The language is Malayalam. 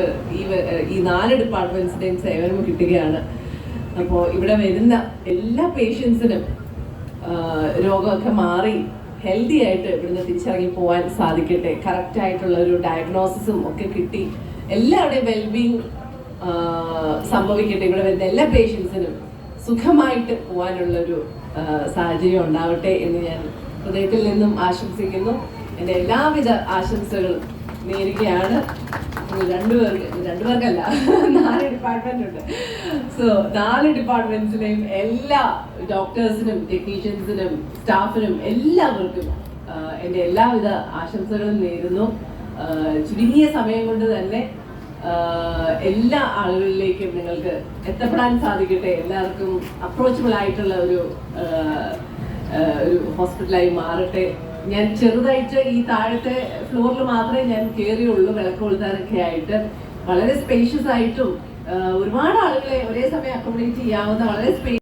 ഈ ഈ നാല് ഡിപ്പാർട്ട്മെന്റ്സിന്റെയും സേവനം കിട്ടുകയാണ്. അപ്പോൾ ഇവിടെ വരുന്ന എല്ലാ പേഷ്യൻസിനും രോഗമൊക്കെ മാറി ഹെൽത്തി ആയിട്ട് ഇവിടുന്ന് തിരിച്ചിറങ്ങി പോകാൻ സാധിക്കട്ടെ. കറക്റ്റ് ആയിട്ടുള്ള ഒരു ഡയഗ്നോസിസും ഒക്കെ കിട്ടി. എല്ലാവരുടെയും വെൽബീങ് സംഭവിക്കട്ടെ. ഇവിടെ വരുന്ന എല്ലാ പേഷ്യൻസിനും സുഖമായിട്ട് പോകാനുള്ള ഒരു സാഹചര്യം ഉണ്ടാവട്ടെ എന്ന് ഞാൻ ഹൃദയത്തിൽ നിന്നും ആശംസിക്കുന്നു. എന്റെ എല്ലാവിധ ആശംസകളും നേരുകയാണ്. ഇത് രണ്ടുപേർക്കല്ല നാല് ഡിപ്പാർട്ട്മെന്റ് ഉണ്ട്. സോ നാല് ഡിപ്പാർട്ട്മെന്റ്സിലെയും എല്ലാ ഡോക്ടേഴ്സിനും ടെക്നീഷ്യൻസിനും സ്റ്റാഫിനും എല്ലാവർക്കും എന്റെ എല്ലാവിധ ആശംസകളും നേരുന്നു. ചുരുങ്ങിയ സമയം കൊണ്ട് തന്നെ എല്ലാ ആളുകളിലേക്കും നിങ്ങൾക്ക് എത്തപ്പെടാൻ സാധിക്കട്ടെ. എല്ലാവർക്കും അപ്രോച്ചബിൾ ആയിട്ടുള്ള ഒരു ഒരു ഹോസ്പിറ്റലായി മാറട്ടെ. ഞാൻ ചെറുതായിട്ട് ഈ താഴത്തെ ഫ്ലോറിൽ മാത്രമേ ഞാൻ കയറിയുള്ളൂ വിളക്ക് കൊളുത്താനൊക്കെ ആയിട്ട്. വളരെ സ്പേഷ്യസ് ആയിട്ടും ഒരുപാട് ആളുകളെ ഒരേ സമയം അക്കോമഡേറ്റ് ചെയ്യാവുന്ന വളരെ സ്പേ